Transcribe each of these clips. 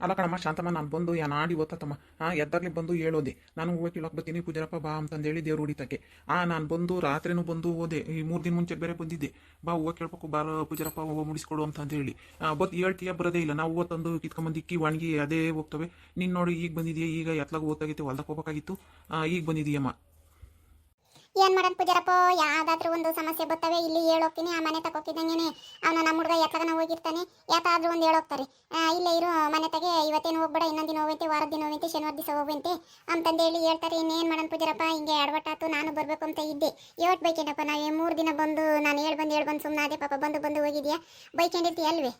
ಅಲ್ಲ ಕಣಮ್ಮ, ಶಾಂತಮ್ಮ, ನಾನು ಬಂದು ಯಾ ನಾಡಿ ಓದ್ತಮ್ಮ ಹಾಂ ಎದ್ದಾಗಲಿ ಬಂದು ಹೇಳೋದೆ. ನಾನು ಹೋಗಿ ಕೀಳಕ್ಕೆ ಬರ್ತೀನಿ ಪೂಜಾರಪ್ಪ ಬಾ ಅಂತಂದೇಳಿ ದೇವ್ರು ಹೊಡಿತಕ್ಕೆ ಆ, ನಾನು ಬಂದು ರಾತ್ರಿನೂ ಬಂದು ಓದೆ. ಈ ಮೂರು ದಿನ ಮುಂಚೆ ಬೇರೆ ಬಂದಿದ್ದೆ. ಬಾ, ಹೂವು ಕೇಳ್ಬೇಕು, ಬಾ, ಪೂಜಾರಪ್ಪ ಹೂವು ಮುಡಿಸ್ಕೊಡು ಅಂತಂದೇಳಿ. ಬತ್ ಹೇಳ್ತೀಯ ಬರೋದೇ ಇಲ್ಲ. ನಾವು ತಂದು ಕಿತ್ಕೊಂಬಂದು ಇಕ್ಕಿ ಒಣಗಿ ಅದೇ ಹೋಗ್ತವೆ. ನೀನು ನೋಡಿ, ಈಗ ಬಂದಿದೆಯಾ? ಈಗ ಎತ್ಲಾಗ ಓದ್ತಾಗಿತ್ತು ಹೊಲ್ದಾಗ ಹೋಗ್ಬೇಕಾಗಿತ್ತು. ಈಗ ಬಂದಿದೀಯಮ್ಮ. ಏನ್ ಮಾಡನ್ ಪೂಜಾರಪ್ಪ? ಯಾವ್ದಾದ್ರು ಒಂದು ಸಮಸ್ಯೆ ಬರ್ತವೆ ಇಲ್ಲಿ ಹೇಳೋಗ್ತೀನಿ ಆ ಮನೆ ತಗೋಕಿದ್ದಂಗೆ ಅವನು ನಮ್ಮ ಹುಡುಗ ಎತ್ತಗನ ಹೋಗಿರ್ತಾನೆ ಯಾತಾದ್ರೂ ಒಂದು ಹೇಳೋಗ್ತಾರೆ ಇಲ್ಲೇ ಇರು, ಮನೆ ತಗೆ, ಇವತ್ತೇನು ಹೋಗ್ಬೇಡ, ಇನ್ನೊಂದು ದಿನ ಹೋಗೈತೆ ವಾರದ ದಿನ ಹೋಗಂತೆ ಶನಿವಾರ ದಿವಸ ಹೋಗಂತೆ ಅಂತಂದೇಳಿ ಹೇಳ್ತಾರೆ, ಇನ್ನೇನ್ ಮಾಡನ್ ಪೂಜಾರಪ್ಪ? ಹಿಂಗೆ ಎಡವಟ್ಟಾತು ನಾನು ಬರಬೇಕು ಅಂತ ಇದ್ದೆ. ಇವತ್ತು ಬೈಕೇನಪ್ಪ, ನಾವು ಮೂರು ದಿನ ಬಂದು, ನಾನು ಹೇಳ್ಬಂದು ಹೇಳ್ಬಂದು ಹೇಳ್ ಬಂದು ಸುಮ್ಮನೆ ಅದೇ ಪಾಪ ಬಂದು ಬಂದು ಹೋಗಿದ್ಯಾ? ಬೈಕೊಂಡಿರ್ತೀಯ ಅಲ್ವೇ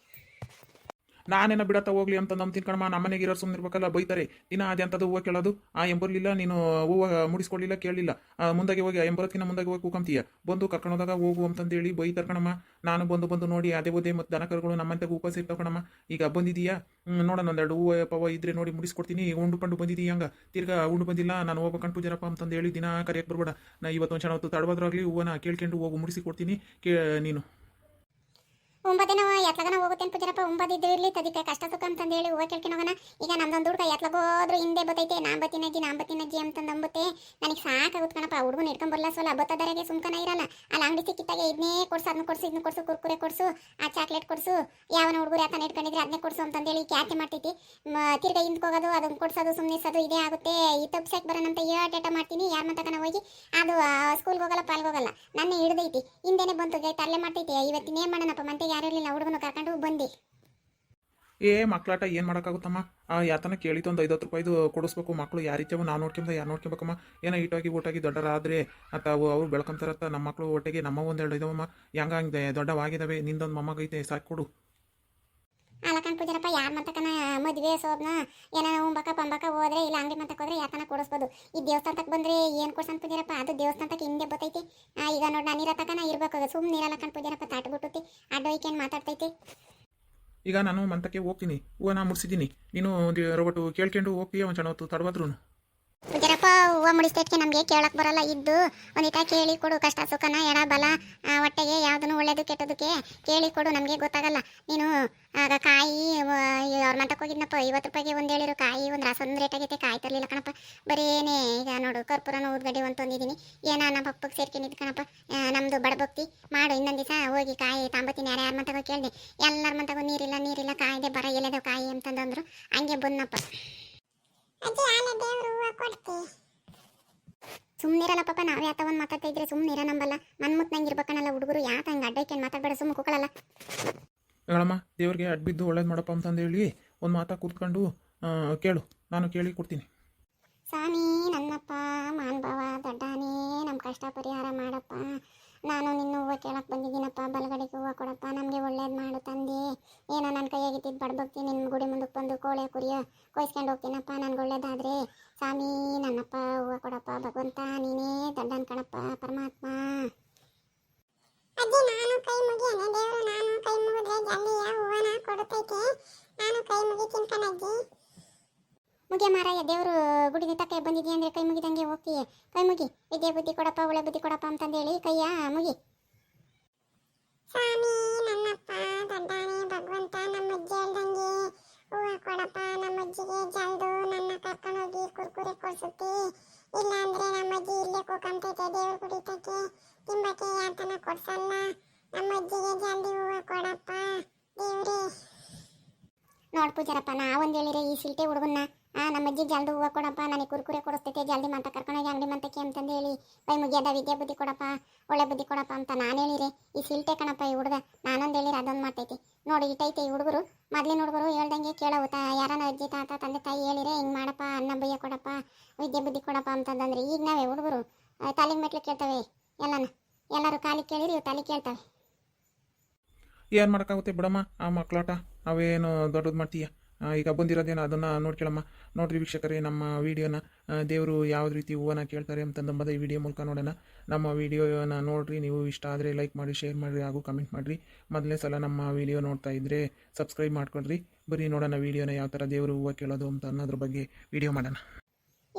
ನಾನೇನ ಬಿಡತ್ತ ಹೋಗ್ಲಿ ಅಂತ ನಮ್ಮ ತಿನ್ಕಣಮ್ಮ ನಮ್ಮನೆಗೆ ಇರೋರು ಸುಮ್ಮನೆ ಇರ್ಬೇಕಲ್ಲ, ಬೈತಾರೆ. ದಿನ ಅದೇ ಅಂತದ್ದು ಹೂವು ಕೇಳೋದು. ಆ ಎಂಬರ್ಲಿಲ್ಲ, ನೀನು ಹೂವು ಮುಡಿಸ್ಕೊಳ್ಳಿಲ್ಲ ಕೇಳಲಿಲ್ಲ. ಮುಂದಾಗೆ ಹೋಗಿ, ಆ ಎಂಬರತ್ತಿನ ಮುಂದಾಗೆ ಹೋಗಿ ಕೂಕಂತೀಯ. ಬಂದು ಕರ್ಕೊಂಡೋದಾಗ ಹೋಗು ಅಂತಂದೇಳಿ ಬೈತಾರೆ ಕಣಮ್ಮ ನಾನು ಬಂದು ಬಂದು ನೋಡಿ ಅದೇ ಓದೇ ಮತ್ತು ದನಕರುಗಳು ನಮ್ಮಂತೆ ಉಪವಾಸ ಇರ್ತಾವ ಕಣಮ್ಮ ಈಗ ಬಂದಿದೀಯಾ? ನೋಡೋಣ ಒಂದೆರಡು ಹೂವು ಪವ ಇದ್ರೆ ನೋಡಿ ಮುಡಿಸ್ಕೊಡ್ತೀನಿ. ಉಂಡು ಪಂಡು ಬಂದಿದ್ದೀಯ ಹಂಗ. ತಿರ್ಗಾ ಉಂಡು ಬಂದಿಲ್ಲ, ನಾನು ಹೋಗ್ಬೇಕಂತ ಪೂಜಾರಪ್ಪ ಅಂತಂದು ಹೇಳಿ ದಿನ ಕರೆಯಕ್ಕೆ ಬರ್ಬೇಡ. ನಾ ಇವತ್ತೊಂದು ಹೊತ್ತು ತಡವಾದ್ರಾಗಲಿ ಹೂವನ್ನ ಕೇಳ್ಕೊಂಡು ಹೋಗು, ಮುಡಿಸಿ ಕೊಡ್ತೀನಿ. ಕೇ, ನೀನು. ಒಂಬತ್ತಿನ ಎತ್ಲಗನ ಹೋಗುತ್ತೇನೆ ಪೂಜಾರಪ್ಪ? ಒಂಬತ್ತಿದ್ದು ಇರಲಿ, ತದಿಕೆ ಕಷ್ಟ ಸುಖ ಅಂತಂದು ಹೇಳಿ ಹೋಗಿ ಕೇಳ್ಕೊಂಡು ಹೋಗೋಣ ಈಗ ನಮ್ದೊಂದು ಹುಡುಗ ಎತ್ಲಗೋದ್ರು ಹಿಂದೆ ಬತ್ತೈತೆ ನಾ ಬತ್ತಿನಜ್ಜಿ ನಾ ಬತ್ತಿನಜ್ಜಿ ಅಂತಂದು ಅಂಬುತ್ತೆ ನನಗೆ ಸಾಕಾಗುತ್ತೆ ಕಣಪ್ಪ ಹುಡುಗನ ಇಟ್ಕೊಂಡ್ ಬರಲ್ಲ ಸೋಲ. ಬತ್ತದರೆಗೆ ಸುಮ್ಕನ ಇರಲ್ಲ. ಅಲ್ಲಿ ಅಂಗಡಿ ಸಿಕ್ಕಿದ್ದಾಗ ಇದನ್ನೇ ಕೊಡ್ಸು ಅದನ್ನ ಕೊಡ್ಸು ಇದನ್ನ ಕೊಡ್ಸು, ಕುರ್ಕುರೆ ಕೊಡ್ಸು, ಆ ಚಾಕ್ಲೇಟ್ ಕೊಡ್ಸು, ಯಾವನ ಹುಡುಗರು ಯಾತನ ಇಟ್ಕೊಂಡಿದ್ರೆ ಅದನ್ನೇ ಕೊಡ್ಸು ಅಂತಂದೇಳಿ ಕ್ಯಾತೆ ಮಾಡ್ತೈತಿ. ತಿರ್ಗಾ ಹಿಂದ್ಕೋಗೋದು ಅದನ್ನ ಕೊಡ್ಸೋದು ಸುಮ್ಮನಿಸೋದು ಇದೇ ಆಗುತ್ತೆ. ಈ ತಪ್ಸಕ್ಕೆ ಬರೋಣಂತ ಏಟೇಟ ಮಾಡ್ತೀನಿ. ಯಾರ ಮತಕನ ಹೋಗಿ, ಅದು ಸ್ಕೂಲ್ಗೆ ಹೋಗಲ್ಲ ಪಾಲ್ಗೋಗಲ್ಲ ನನ್ನ ಹಿಡ್ದೈತಿ. ಹಿಂದೆನೆ ಬಂತು ತರಲೆ ಮಾಡ್ತೈತಿ. ಇವತ್ತಿನ ಮಾಡೋಣಪ್ಪ ಮಂತೆಗೆ ಇರಲಿಲ್ಲ ಕರ್ಕೊಂಡು ಬಂದೆ. ಏ ಮಕ್ಕಳಾಟ ಏನು ಮಾಡೋಕ್ಕಾಗುತ್ತಮ್ಮ? ಆ, ಯಾತನ ಕೇಳಿತು ಒಂದು ಐವತ್ತು ರೂಪಾಯಿದು ಕೊಡಿಸ್ಬೇಕು. ಮಕ್ಕಳು ಯಾರಿದ್ದಾವೆ ನಾವು ನೋಡ್ಕೊಂಬ ಯಾರು ನೋಡ್ಕೊಬೇಕಮ್ಮ? ಏನೋ ಈಟಾಗಿ ಊಟಾಗಿ ದೊಡ್ಡರಾದ್ರೆ ಅಥವಾ ಅವು ಅವ್ರು ಬೆಳ್ಕೊಂತಾರತ್ತ ನಮ್ಮ ಮಕ್ಕಳು ಒಟ್ಟಿಗೆ ನಮ್ಮ ಒಂದೆರಡು ಇದಾವಮ್ಮ. ಹೆಂಗ ಹಂಗೆ ದೊಡ್ಡವಾಗಿದ್ದಾವೆ ನಿಂದೊಂದು ಮೊಮ್ಮಗೈತೆ, ಸಾಕು ಕೊಡು. ಪೂಜಾರಪ್ಪ, ಯಾರ ಮತಕನ ಮದುವೆ ಸೋಬ್ನ ಏನಾರ ಉಂಬಕ ಪಂಬಕ ಹೋದ್ರೆ ಇಲ್ಲ ಅಂಗಡಿ ಮತಕ್ಕೆ ಹೋದ್ರೆ ಯಾತನ ಕೊಡಿಸ್ಬೋದು? ಈ ದೇವಸ್ಥಾನಕ್ಕೆ ಬಂದ್ರೆ ಏನು ಕೊಡ್ಸನ್ ಪೂಜಾರಪ್ಪ? ಅದು ದೇವಸ್ಥಾನಕ್ಕೆ ಹಿಂದೆ ಬತ್ತೈತಿ. ಈಗ ನೋಡಿ ನಾನು ಇರೋ ತಕನ ಇರ್ಬೇಕು. ಸುಮ್ಮನೆ ಇರಲ್ಲಕನ್ ಪೂಜಾರಪ್ಪ ತಾಟ್ ಬಿಟ್ಟುತಿ. ಅಡ್ಡೋಯ್ಕೇನು ಮಾತಾಡ್ತೈತಿ. ಈಗ ನಾನು ಮಂತಕ್ಕೆ ಹೋಗ್ತೀನಿ. ಹೂವು ನಾ ಮುಡ್ಸಿದ್ದೀನಿ. ನೀನು ಒಂದು ಕೇಳ್ಕೊಂಡು ಹೋಗ್ತೀಯ ಒಂದು ಹೊತ್ತು ತಡವಾದ್ರು ಹೂವು ಮುಡಿಸ್ತೈತಿ ನಮಗೆ ಕೇಳಕ್ಕೆ ಬರಲ್ಲ, ಇದ್ದು ಒಂದಿಟ ಕೇಳಿ ಕೊಡು, ಕಷ್ಟ ಸುಖನ, ಎಡ ಬಲ ಹೊಟ್ಟೆಗೆ ಯಾವುದನ್ನು ಒಳ್ಳೇದು ಕೆಟ್ಟದಕ್ಕೆ ಕೇಳಿ ಕೊಡು, ನಮಗೆ ಗೊತ್ತಾಗಲ್ಲ. ನೀನು ಆಗ ಕಾಯಿ ಅವ್ರ ಮಂಟಕ್ಕೆ ಹೋಗಿದ್ನಪ್ಪ, ಐವತ್ತು ರೂಪಾಯಿಗೆ ಒಂದು ಹೇಳಿರು, ಕಾಯಿ ಒಂದು ರಸ ಒಂದು ರೇಟ್ ಆಗೈತೆ, ಕಾಯಿ ತರಲಿಲ್ಲ ಕಣಪ್ಪ. ಬರೇನೆ ಈಗ ನೋಡು, ಕರ್ಪೂರನ ಊದ್ಗಡ್ಡೆ ಒಂದು ತಂದಿದ್ದೀನಿ. ಏನ ನಮ್ಮ ಪಪ್ಪಗೆ ಸೇರ್ಕೊಂಡಿದ್ದು ಕಣಪ್ಪ ನಮ್ಮದು ಬಡಭಕ್ತಿ. ಮಾಡು, ಇನ್ನೊಂದು ದಿವಸ ಹೋಗಿ ಕಾಯಿ ತಾಂಬತ್ತೀನಿ ಯಾರ್ಯಾರ ಮತಗೋ ಕೇಳಿದೆ. ಎಲ್ಲರ ಮತಗೋ ನೀರಿಲ್ಲ ನೀರಿಲ್ಲ, ಕಾಯಿದೆ ಬರ ಎಲೆದವು ಕಾಯಿ ಅಂತಂದಂದ್ರು, ಹಂಗೆ ಬಂದಪ್ಪ ಅಜ್ಜಿ ಆಲೆ ದೇವ್ರು ಹೂವು ಕೊಡ್ತಿ. ಸುಮ್ಮನಿರಲ್ಲ ಪಾಪ ನಾವೇ ಆತ ಒಂದು ಮಾತಾಡ್ತಾ ಇದ್ರೆ ಸುಮ್ಮನಿರ ನಂಬಲ್ಲ. ಮನ್ಮುತ್ ನಂಗೆ ಇರ್ಬೇಕನ್ನಲ್ಲ ಹುಡುಗರು ಯಾತ ಹಂಗೆ ಅಡ್ಡೈಕೆ ಮಾತಾಡ್ಬೇಡ ಸುಮ್ಮನೆ ಕೂಕಳಲ್ಲ. ಹೇಳಮ್ಮ ದೇವ್ರಿಗೆ ಅಡ್ಬಿದ್ದು ಒಳ್ಳೇದು ಮಾಡಪ್ಪ ಅಂತಂದೇಳಿ ಒಂದು ಮಾತಾ ಕೂತ್ಕೊಂಡು ಕೇಳು ನಾನು ಕೇಳಿ ಕೊಡ್ತೀನಿ. ಸಾನಿ ನನ್ನಪ್ಪ ಮಾನ್ಭವ ದೊಡ್ಡಾನೇ ನಮ್ಮ ಕಷ್ಟ ಪರಿಹಾರ ಮಾಡಪ್ಪ. ನಾನು ನಿನ್ನ ಹೂವು ಕೇಳಕ್ಕೆ ಬಂದಿದ್ದೀನಪ್ಪ, ಬಲಗಡೆಗೆ ಹೂವು ಕೊಡಪ್ಪ, ನಮಗೆ ಒಳ್ಳೇದು ಮಾಡು ತಂದೆ. ಏನೋ ನನ್ನ ಕೈಯಾಗಿದ್ದಿದ್ದು ಬಡ್ಬಗ್ತಿ ನಿನ್ನ ಗುಡಿ ಮುಂದಕ್ಕೆ ಬಂದು ಕೋಳೆ ಕುರಿಯ ಕೊಯ್ಸ್ಕೊಂಡು ಹೋಗ್ತೀನಪ್ಪ, ನನ್ಗೆ ಒಳ್ಳೇದಾದ್ರೆ. ಸ್ವಾಮಿ, ನನ್ನಪ್ಪ ಹೂವು ಕೊಡಪ್ಪ, ಭಗವಂತ, ನೀನೇ ದೊಡ್ಡನ್ ಕಣಪ್ಪ, ಪರಮಾತ್ಮ. ಮುಗಿಯ ಮಾರಾಯ ದೇವರು ಗುಡಿ ತಕ್ಕ ಬಂದಿದ್ಯಾ ಅಂದ್ರೆ ಕೈ ಮುಗಿದಂಗೆ ಹೋಗ್ತೀಯ ಕೈ ಮುಗಿ. ವಿದ್ಯೆ ಬುದ್ಧಿ ಕೊಡಪ್ಪ ಒಳ್ಳೆ ಬುದ್ಧಿ ಕೊಡಪ್ಪ ಅಂತಂದೇಳಿ ಕೈಯ ಮುಗಿ. ಸ್ವಾಮಿ ನನ್ನಪ್ಪ ದೊಡ್ಡಾನೆ ಭಗವಂತ ನಮ್ಮ ಅಜ್ಜಿ ಹೇಳ್ದಂಗೆ ಹೂವ ಕೊಡಪ್ಪ ನಮ್ಮ ಅಜ್ಜಿಗೆ ಜಲ್ದು ನನ್ನ ಕರ್ಕೊಂಡೋಗಿ ಕುರ್ಕುರೆ ಕೊಡ್ಸುತ್ತೆ. ಇಲ್ಲ ಅಂದ್ರೆ ನಮ್ಮ ಅಜ್ಜಿ ಇಲ್ಲೇ ಕೂಕಂತೈತೆ ದೇವ್ರ ಗುಡಿ ತಕ್ಕೆ. ತಿಂಬಕ್ಕೆ ಯಾತನ ಕೊಡ್ಸಲ್ಲ. ನಮ್ಮ ಅಜ್ಜಿಗೆ ಜಲ್ದಿ ಹೂವ ಕೊಡಪ್ಪ ದೇವ್ರೇ. ನೋಡ್ ಪೂಜಾರಪ್ಪ ನಾ ಒಂದ್ ಹೇಳಿರೆ ಈ ಸಿಲ್ಟೆ ಹುಡುಗನ್ನ. ನಮ್ಮ ಅಜ್ಜಿ ಜಲ್ದಿ ಹೂವು ಕೊಡಪ್ಪ, ನನಗೆ ಕುರ್ಕುರೆ ಕೊಡಿಸ್ತೈತೆ, ಜಲ್ದಿ ಮಂತ ಕರ್ಕೊಂಡೋಗಿ ಅಂಗಡಿ ಮಂತಕ್ಕೆ ಅಂತಂದು ಹೇಳಿ. ಬೈ, ಮುಗಿಯದ ವಿದ್ಯೆ ಬುದ್ಧಿ ಕೊಡಪ್ಪ, ಒಳ್ಳೆ ಬುದ್ಧಿ ಕೊಡಪ್ಪ ಅಂತ ನಾನು ಹೇಳಿರಿ. ಈ ಸಿಲ್ಟೆ ಕಣಪ್ಪ ಈ ಹುಡುಗ, ನಾನೊಂದು ಹೇಳಿರಿ ಅದೊಂದು ಮಾಡ್ತೈತಿ ನೋಡಿ ಇಟ್ಟೈತೆ ಈ ಹುಡುಗರು. ಮೊದ್ಲಿನ ಹುಡುಗರು ಹೇಳ್ದಂಗೆ ಕೇಳೋ ಯಾರನ ಅಜ್ಜಿ, ತಾತ, ತಂದೆ, ತಾಯಿ ಹೇಳಿರೆ, ಹಿಂಗೆ ಮಾಡಪ್ಪ, ಅನ್ನ ಬಯ್ಯ ಕೊಡಪ್ಪ, ವಿದ್ಯೆ ಬುದ್ಧಿ ಕೊಡಪ್ಪ ಅಂತಂದ್ರೆ ಈಗ ನಾವೇ ಹುಡುಗರು ತಾಲಿಗೆ ಮೆಟ್ಲು ಕೇಳ್ತವೆ ಎಲ್ಲನ. ಎಲ್ಲರೂ ಕಾಲಿ ಕೇಳಿರಿ ತಾಲಿ ಕೇಳ್ತವೆ. ಏನು ಮಾಡೋಕ್ಕಾಗುತ್ತೆ ಬಿಡಮ್ಮ, ಆ ಮಕ್ಕಳಾಟ ಅವೇನು ದೊಡ್ಡದು ಮಾಡ್ತೀಯ? ಈಗ ಬಂದಿರೋದೇನೋ ಅದನ್ನು ನೋಡ್ಕೊಳ್ಳಮ್ಮ. ನೋಡ್ರಿ ವೀಕ್ಷಕರೇ, ನಮ್ಮ ವಿಡಿಯೋನ ದೇವರು ಯಾವ ರೀತಿ ಹೂವನ್ನ ಕೇಳ್ತಾರೆ ಅಂತಂದಂಬದ ಈ ವಿಡಿಯೋ ಮೂಲಕ ನೋಡೋಣ. ನಮ್ಮ ವಿಡಿಯೋನ ನೋಡಿರಿ, ನೀವು ಇಷ್ಟ ಆದರೆ ಲೈಕ್ ಮಾಡಿ, ಶೇರ್ ಮಾಡಿರಿ ಹಾಗೂ ಕಮೆಂಟ್ ಮಾಡಿರಿ. ಮೊದಲನೇ ಸಲ ನಮ್ಮ ವಿಡಿಯೋ ನೋಡ್ತಾ ಇದ್ದರೆ ಸಬ್ಸ್ಕ್ರೈಬ್ ಮಾಡ್ಕೊಳ್ರಿ. ಬರೀ ನೋಡೋಣ ವಿಡಿಯೋನ ಯಾವ ಥರ ದೇವರು ಹೂವು ಕೇಳೋದು ಅಂತ ಅನ್ನೋದ್ರ ಬಗ್ಗೆ ವಿಡಿಯೋ ಮಾಡೋಣ.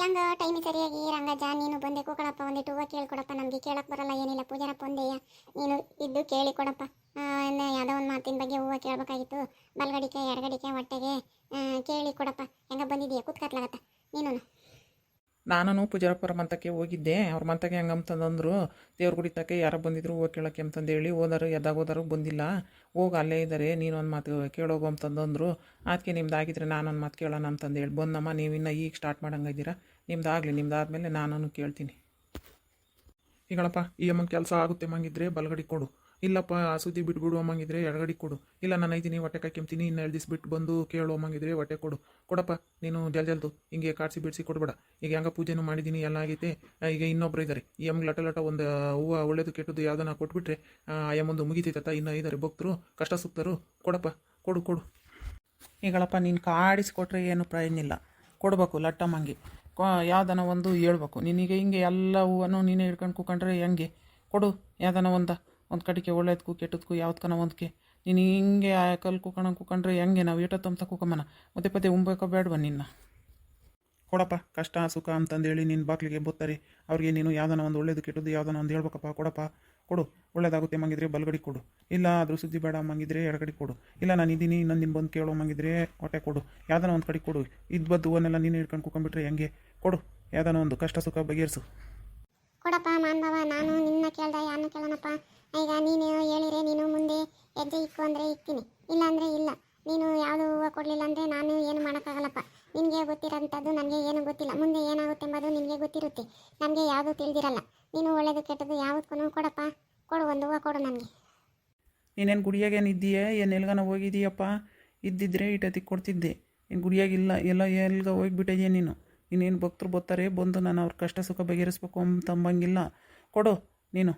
ಹೆಂಗ ಟೈಮ್ ಸರಿಯಾಗಿ ರಂಗಜ್ಜ, ನೀನು ಬಂದೆ ಕೂಕಳಪ್ಪ ಒಂದಿಟ್ಟು ಹೂವು ಕೇಳ್ಕೊಡಪ್ಪ, ನಮಗೆ ಕೇಳಕ್ಕೆ ಬರಲ್ಲ, ಏನಿಲ್ಲ ಪೂಜಾರಪ್ಪ ಒಂದೇಯ ನೀನು ಇದ್ದು ಕೇಳಿ ಕೊಡಪ್ಪ. ಯಾವುದೋ ಒಂದು ಮಾತಿನ ಬಗ್ಗೆ ಹೂವು ಕೇಳಬೇಕಾಗಿತ್ತು. ಬಲ್ಗಡಿಕೆ, ಎಡಗಡಿಕೆ, ಹೊಟ್ಟೆಗೆ ಕೇಳಿ ಕೊಡಪ್ಪ. ಹೆಂಗ ಬಂದಿದೀಯ ಕೂತ್ಕತ್ಲಾಗತ್ತ? ನೀನು ನಾನು ಪೂಜಾರಪ್ಪರ ಮಂತಕ್ಕೆ ಹೋಗಿದ್ದೆ. ಅವ್ರ ಮಂತಕ್ಕೆ ಹೆಂಗಂತಂದ್ರು ದೇವ್ರ ಗುಡಿ ತಕ್ಕೆ ಯಾರೋ ಬಂದಿದ್ರು, ಹೋಗಿ ಕೇಳೋಕ್ಕೆ ಅಂತಂದೇಳಿ ಹೋದರು. ಎದ್ದಾಗ ಹೋದರು, ಬಂದಿಲ್ಲ. ಹೋಗಿ ಅಲ್ಲೇ ಇದ್ದಾರೆ ನೀನು ಒಂದು ಮಾತು ಕೇಳೋಗು ಅಂತಂದಂದ್ರು. ಅದಕ್ಕೆ ನಿಮ್ದು ಆಗಿದ್ರೆ ನಾನೊಂದು ಮಾತು ಕೇಳೋಣ ಅಂತಂದೇಳಿ ಬಂದಮ್ಮ, ನೀವು ಇನ್ನೂ ಈಗ ಸ್ಟಾರ್ಟ್ ಮಾಡಂಗಿದ್ದೀರಾ ನಿಮ್ದು ಆಗಲಿ ನಿಮ್ದು ಆದಮೇಲೆ ನಾನು ಕೇಳ್ತೀನಿ. ಈಗಳಪ್ಪ, ಈ ಅಮ್ಮನ ಕೆಲಸ ಆಗುತ್ತೆ, ಮಂಗಿದ್ರೆ ಬಲಗಡಿ ಕೊಡು. ಇಲ್ಲಪ್ಪ, ಆ ಸುದ್ದಿ ಬಿಟ್ಬಿಡು ಅಮ್ಮಂಗಿದ್ರೆ, ಎಡಗಡಿ ಕೊಡು. ಇಲ್ಲ, ನಾನು ಐತೀನಿ ಹೊಟ್ಟೆ ಕಾಯ್ಕೊಂತೀನಿ ಇನ್ನು ಎರಡು ದಿವಸ ಬಿಟ್ಟು ಬಂದು ಕೇಳು ಅಮ್ಮಂಗಿದ್ರೆ, ಹೊಟ್ಟೆ ಕೊಡು. ಕೊಡಪ್ಪ, ನೀನು ಜಲ್ ಜಲ್ದು, ಹಿಂಗೆ ಕಾಡ್ಸಿ ಬಿಡಿಸಿ ಕೊಡ್ಬೇಡ. ಈಗ ಹೆಂಗ ಪೂಜೆನೂ ಮಾಡಿದ್ದೀನಿ ಎಲ್ಲ ಆಗೈತೆ. ಈಗ ಇನ್ನೊಬ್ರು ಇದ್ದಾರೆ ಅಮ್ಮಗೆ ಲಟ ಲಟ ಒಂದು ಹೂವು ಒಳ್ಳೇದು ಕೆಟ್ಟದ್ದು ಯಾವ್ದನ್ನ ಕೊಟ್ಬಿಟ್ರೆ, ಆ ಅಮ್ಮಂದು ಮುಗಿತೈತತ್ತ ಇನ್ನೂ ಇದ್ದಾರೆ ಭಕ್ತರು, ಕಷ್ಟ ಸುತ್ತರು ಕೊಡಪ್ಪ, ಕೊಡು ಕೊಡು. ಈಗಳಪ್ಪ, ನೀನು ಕಾಡಿಸಿಕೊಟ್ರೆ ಏನು ಪ್ರಯೋಜನ ಇಲ್ಲ. ಕೊಡಬೇಕು ಲಟ್ಟಮ್ಮಂಗೆ ಯಾವ್ದನ ಒಂದು ಹೇಳ್ಬೇಕು. ನಿನಗೆ ಹಿಂಗೆ ಎಲ್ಲ ಹೂವನ್ನು ನೀನೇ ಹಿಡ್ಕೊಂಡು ಕೂಕೊಂಡ್ರೆ ಹೆಂಗೆ? ಕೊಡು, ಯಾವ್ದನ ಒಂದು. ಒಂದು ಕಡೆಗೆ ಒಳ್ಳೇದಕ್ಕೂ ಕೆಟ್ಟದಕ್ಕೂ ಯಾವ್ದಕ್ಕನ ಒಂದಕ್ಕೆ ನೀನು ಹಿಂಗೆ ಆ ಕಲ್ಲು ಕೂಕೊಂಡು ಕೂಕೊಂಡ್ರೆ ಹೆಂಗೆ ನಾವು ಏಟತ್ತಂತ ಕೂಕಮ್ಮನ? ಮತ್ತೆ ಪದೇ ಉಂಬೇಕ ಬೇಡವ ನಿನ್ನ. ಕೊಡಪ್ಪ, ಕಷ್ಟ, ಸುಖ ಅಂತಂದೇಳಿ ನಿನ್ನ ಬಾಕ್ಲಿಗೆ ಬೋತ್ತಾರೆ. ಅವ್ರಿಗೆ ನೀನು ಯಾವ್ದನ ಒಂದು ಒಳ್ಳೇದು, ಕೆಟ್ಟದ್ದು ಯಾವ್ದನ ಒಂದು ಹೇಳ್ಬೇಕಪ್ಪ, ಕೊಡಪ್ಪ. ಕೊಡು, ಒಳ್ಳೇದಾಗುತ್ತೆ ಮಂಗಿದ್ರೆ ಬಲ್ಗಡಿ ಕೊಡು. ಇಲ್ಲ ಆದರೂ ಸುದ್ದಿ ಬೇಡ ಮಂಗಿದ್ರೆ ಎಡಗಡಿ ಕೊಡು. ಇಲ್ಲ ನಾನು ಇದ್ದೀನಿ ಇನ್ನೊಂದು ನಿನ್ನ ಬಂದು ಕೇಳೋ ಮಂಗಿದ್ರೆ ಹೊಟ್ಟೆ ಕೊಡು. ಯಾವ್ದನ ಒಂದು ಕಡೆ ಕೊಡು. ಇದು ಬದ್ದು ಒಂದೆಲ್ಲ ನೀನು ಹಿಡ್ಕೊಂಡು ಕೂಕೊಂಡ್ಬಿಟ್ರೆ ಹೆಂಗೆ? ಕೊಡು, ಯಾವ್ದನ ಒಂದು ಕಷ್ಟ, ಸುಖ ಬಗೆಹರಿಸು. ಕೊಡಪ್ಪ ಮಾನ್ಭವ ನಾನು ನಿನ್ನ ಕೇಳ್ದ, ಯಾರನ್ನ ಕೇಳೋಣಪ್ಪ? ಈಗ ನೀನು ಹೇಳಿರೆ, ನೀನು ಮುಂದೆ ಹೆಜ್ಜೆ ಇಕ್ಕು ಅಂದರೆ ಇಕ್ತೀನಿ. ಇಲ್ಲ ಅಂದರೆ ಇಲ್ಲ. ನೀನು ಯಾವುದು ಹೂವು ಕೊಡಲಿಲ್ಲ ಅಂದರೆ ನಾನು ಏನು ಮಾಡೋಕ್ಕಾಗಲ್ಲಪ್ಪ. ನಿನಗೆ ಗೊತ್ತಿರೋಂಥದ್ದು ನನಗೆ ಏನು ಗೊತ್ತಿಲ್ಲ. ಮುಂದೆ ಏನಾಗುತ್ತೆ ಎಂಬುದು ನಿನಗೆ ಗೊತ್ತಿರುತ್ತೆ. ನನಗೆ ಯಾವುದು ತಿಳಿದಿರಲ್ಲ. ನೀನು ಒಳ್ಳೇದು ಕೆಟ್ಟದ್ದು ಯಾವುದಕ್ಕೂ ಕೊಡಪ್ಪ. ಕೊಡು, ಒಂದು ಹೂವು ಕೊಡು ನನಗೆ. ನೀನೇನು ಗುಡಿಯಾಗೇನು ಇದ್ದೀಯಾ? ಏನು ಎಲ್ಗನ ಹೋಗಿದ್ದೀಯಪ್ಪ ಇದ್ದಿದ್ರೆ ಇಟತಿ ಕೊಡ್ತಿದ್ದೆ. ಏನು ಗುಡಿಯಾಗಿಲ್ಲ ಎಲ್ಲ ಎಲ್ಗ ಹೋಗಿಬಿಟ್ಟಿದ್ಯಾ ನೀನು. ನೀನೇನು ಭಕ್ತರು ಬರ್ತಾರೆ, ಬಂದು ನಾನು ಅವ್ರ ಕಷ್ಟ ಸುಖ ಬಗೆಹರಿಸ್ಬೇಕು ಅಂತಂಬಂಗಿಲ್ಲ ಕೊಡು, ನೀನು.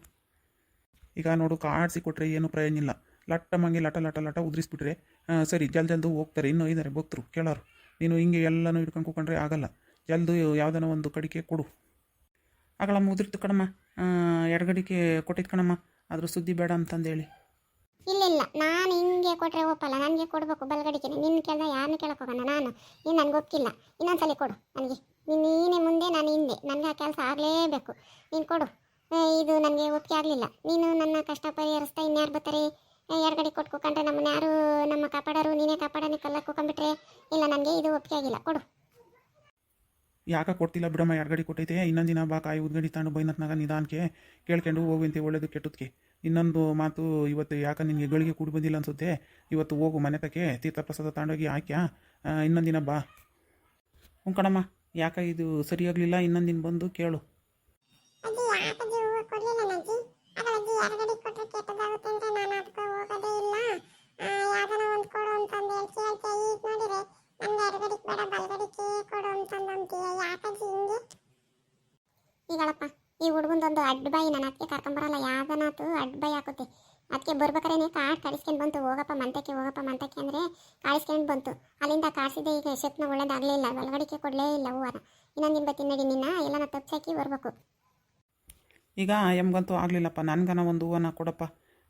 ಈಗ ನೋಡು, ಕಾಡಿಸಿ ಕೊಟ್ಟರೆ ಏನು ಪ್ರಯೋಜನ ಇಲ್ಲ. ಲಟ್ಟ ಮಂಗೆ ಲಟ ಲಟ ಲಟ ಉದ್ರಿಸ್ಬಿಟ್ರೆ ಸರಿ ಜಲ್ ಜಲ್ದು ಹೋಗ್ತಾರೆ. ಇನ್ನೂ ಇದ್ದಾರೆ ಭಕ್ತರು, ಕೇಳೋರು. ನೀನು ಹಿಂಗೆ ಎಲ್ಲನೂ ಹಿಡ್ಕೊಂಡು ಕೂಕೊಂಡ್ರೆ ಆಗಲ್ಲ. ಜಲ್ದು ಯಾವುದನೋ ಒಂದು ಕಡಿಕೆ ಕೊಡು. ಆಗಳಮ್ಮ, ಉದುರ್ತು ಕಣಮ್ಮ. ಎರಡು ಗಡಿಕೆ ಕೊಟ್ಟಿದ್ದು ಕಣಮ್ಮ. ಆದರೂ ಸುದ್ದಿ ಬೇಡ ಅಂತಂದೇಳಿ. ಇಲ್ಲ ಇಲ್ಲ. ನಾನು ಹಿಂಗೆ ಕೊಟ್ಟರೆ ಒಪ್ಪಲ್ಲ. ನನಗೆ ಕೊಡಬೇಕು ಬಲಗಡಿಕೆ ನಿನ್ನ ಕೇಳ್ದ ಯಾರನ್ನ ಕೇಳೋಕ್ಕೋಗೋಣ ನಾನು. ನೀನು ನನಗೆ ಇನ್ನೊಂದು ಸಲ ಕೊಡು ನನಗೆ. ನೀನು ನೀನೇ ಮುಂದೆ, ನಾನು ಹಿಂದೆ. ನನಗೆ ಆ ಕೆಲಸ ಆಗಲೇಬೇಕು. ನೀನು ಕೊಡು. ಇದು ನನಗೆ ಒಪ್ಪಿಗೆ ಆಗಲಿಲ್ಲ. ನೀನು ನನ್ನ ಕಷ್ಟ ಪರಿಹರಿಸ್ತಾ ಇನ್ಯಾರು ಬರ್ತಾರೆ? ಎಡಗಡೆ ಕೊಟ್ಕೊಂಡ್ರೆ ನಮ್ಮನ್ನ ಯಾರು ನಮ್ಮ ಕಾಪಾಡೋರು? ನೀನೇ ಕಾಪಾಡೋನಿ ಕಲ್ಲ ಕೂಕೊಂಡ್ಬಿಟ್ರೆ ಇಲ್ಲ, ನನಗೆ ಇದು ಒಪ್ಪಿಗೆ ಆಗಿಲ್ಲ. ಕೊಡು. ಯಾಕ ಕೊಡ್ತಿಲ್ಲ ಬಿಡಮ್ಮ? ಎಡಗಡಿ ಕೊಟ್ಟೈತೆ? ಇನ್ನೊಂದು ದಿನ ಬಾ, ಕಾಯಿ ಉದ್ಗಡಿ ತಗೊಂಡು ಬೈನತ್ನಾಗ ನಿಧಾನಕ್ಕೆ ಕೇಳ್ಕೊಂಡು ಹೋಗುವಂತೆ ಒಳ್ಳೇದು ಕೆಟ್ಟದಕ್ಕೆ ಇನ್ನೊಂದು ಮಾತು, ಇವತ್ತು ಯಾಕೆ ನಿನಗೆ ಗಳಿಗೆ ಕೂಡಿ ಬಂದಿಲ್ಲ ಅನ್ಸುತ್ತೆ? ಇವತ್ತು ಹೋಗು, ಮನೆ ತಕ್ಕೆ, ತೀರ್ಥಪ್ರಸಾದ ತಾಂಡೋಗಿ ಹಾಕ್ಯಾ? ಇನ್ನೊಂದು ದಿನ ಬಾ. ಹ್ಞೂ ಕಣಮ್ಮ, ಯಾಕೆ ಇದು ಸರಿಯಾಗಲಿಲ್ಲ? ಇನ್ನೊಂದು ದಿನ ಬಂದು ಕೇಳು ಅಜ್ಜಿ ಯಾಕಜ್ಜಿ ಹೂವು ಕೊಡಲಿಲ್ಲ ನಜ್ಜಿ ಅದು ಅಜ್ಜಿ ಎಡಗಡೆ ಕೊಟ್ಟರೆ ಕೆಟ್ಟದಾಗುತ್ತೆ ಅಂತ ನಾನು ಅದಕ್ಕೆ ಹೋಗೋದೇ ಇಲ್ಲ ಯಾವ್ದನ ಒಂದು ಕೊಡು ಅಂತಂದು ಹೇಳಿ ಕೇಳ್ತೆ ಈಗ ನೋಡಿರೆ ನನಗೆ ಎಡಗಡಿಗೆ ಬೇಡ ಬಲಗಡಿಗೆ ಕೊಡು ಅಂತಂದು ಅಂತೀಯ ಯಾಕಜ್ಜಿ ಹಿಂಗೆ ಈಗಳಪ್ಪ ಹುಡುಗಂದೊಂದು ಅಡ್ಡ ಬಾಯಿ ನಾನು ಅದಕ್ಕೆ ಕರ್ಕೊಂಬರಲ್ಲ ಯಾವ್ದನಾತು ಅಡ್ಡ ಬಾಯಿ ಹಾಕುತ್ತೆ. ಅದಕ್ಕೆ ಬರ್ಬೇಕಾರೇನೆ ಕಾಡ್ ಕಾಡಿಸ್ಕೊಂಡು ಬಂತು, ಹೋಗಪ್ಪ ಮಂತಕ್ಕೆ ಹೋಗಪ್ಪ ಮಂತಕ್ಕೆ ಅಂದರೆ ಕಾಡಿಸ್ಕೊಂಡು ಬಂತು. ಅಲ್ಲಿಂದ ಕಾಡಿಸಿದೆ ಈಗ ಶೆಪ್ನ ಒಳ್ಳೇದಾಗಲಿಲ್ಲ ಒಳಗಡಿಕೆ ಕೊಡಲೇ ಇಲ್ಲ ಹೂವನ. ಇನ್ನೊಂದು ದಿನ ತಿನ್ನಡಿ ನಡಿ, ನಿನ್ನ ಎಲ್ಲನ ತಪ್ಸಾಕಿ ಬರಬೇಕು. ಈಗ ಎಮ್ಗಂತೂ ಆಗಲಿಲ್ಲಪ್ಪ, ನನಗನ ಒಂದು ಹೂವನ ಕೊಡಪ್ಪ.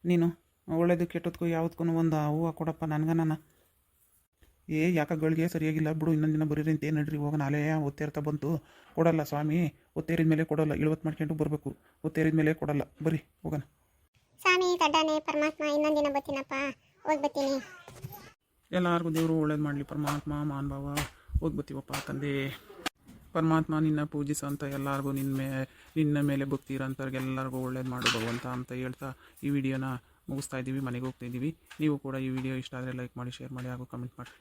ನೀನು ಒಳ್ಳೇದು ಕೆಟ್ಟದಕ್ಕೂ ಯಾವುದಕ್ಕೂ ಒಂದು ಹೂವು ಕೊಡಪ್ಪ ನನಗನ ಏ ಯಾಕ ಗಳಿಗೆ ಸರಿಯಾಗಿಲ್ಲ? ಬಿಡು ಇನ್ನೊಂದು ದಿನ ಬರೀರಿ ಅಂತ ನಡ್ರಿ ಹೋಗ ನಾಳೆ ಒತ್ತೇರ್ತಾ ಬಂತು. ಕೊಡಲ್ಲ ಸ್ವಾಮಿ. ಒತ್ತೇರಿದ ಮೇಲೆ ಕೊಡಲ್ಲ. ಇಳುವತ್ತು ಮಾಡ್ಕೊಂಡು ಬರಬೇಕು. ಒತ್ತೇರಿದ ಮೇಲೆ ಕೊಡಲ್ಲ. ಬರಿ ಹೋಗೋಣ. ಸ್ವಾಮಿ ಕಡ್ಡಾನೆ ಪರಮಾತ್ಮ ಇನ್ನೊಂದು ದಿನ ಬರ್ತೀನಪ್ಪ. ಹೋಗಿ ಬರ್ತೀನಿ. ಎಲ್ಲರಿಗೂ ದೇವರು ಒಳ್ಳೇದು ಮಾಡಲಿ. ಪರಮಾತ್ಮ ಮಾನ್ಭಾವ ಹೋಗಿ ಬರ್ತೀವಪ್ಪ ತಂದೆ. ಪರಮಾತ್ಮ ನಿನ್ನ ಪೂಜಿಸಂತ ಎಲ್ಲರಿಗೂ ನಿನ್ನ ಮೇ ನಿನ್ನ ಮೇಲೆ ಭಕ್ತಿ ಇರೋಂಥವ್ರಿಗೆ ಎಲ್ಲರಿಗೂ ಒಳ್ಳೇದು ಮಾಡು ಭಗವಂತ ಅಂತ ಹೇಳ್ತಾ ಈ ವಿಡಿಯೋನ ಮುಗಿಸ್ತಾ ಇದ್ದೀವಿ, ಮನೆಗೆ ಹೋಗ್ತಾ ಇದ್ದೀವಿ. ನೀವು ಕೂಡ ಈ ವಿಡಿಯೋ ಇಷ್ಟ ಆದರೆ ಲೈಕ್ ಮಾಡಿ ಶೇರ್ ಮಾಡಿ ಹಾಗೂ ಕಮೆಂಟ್ ಮಾಡಿ.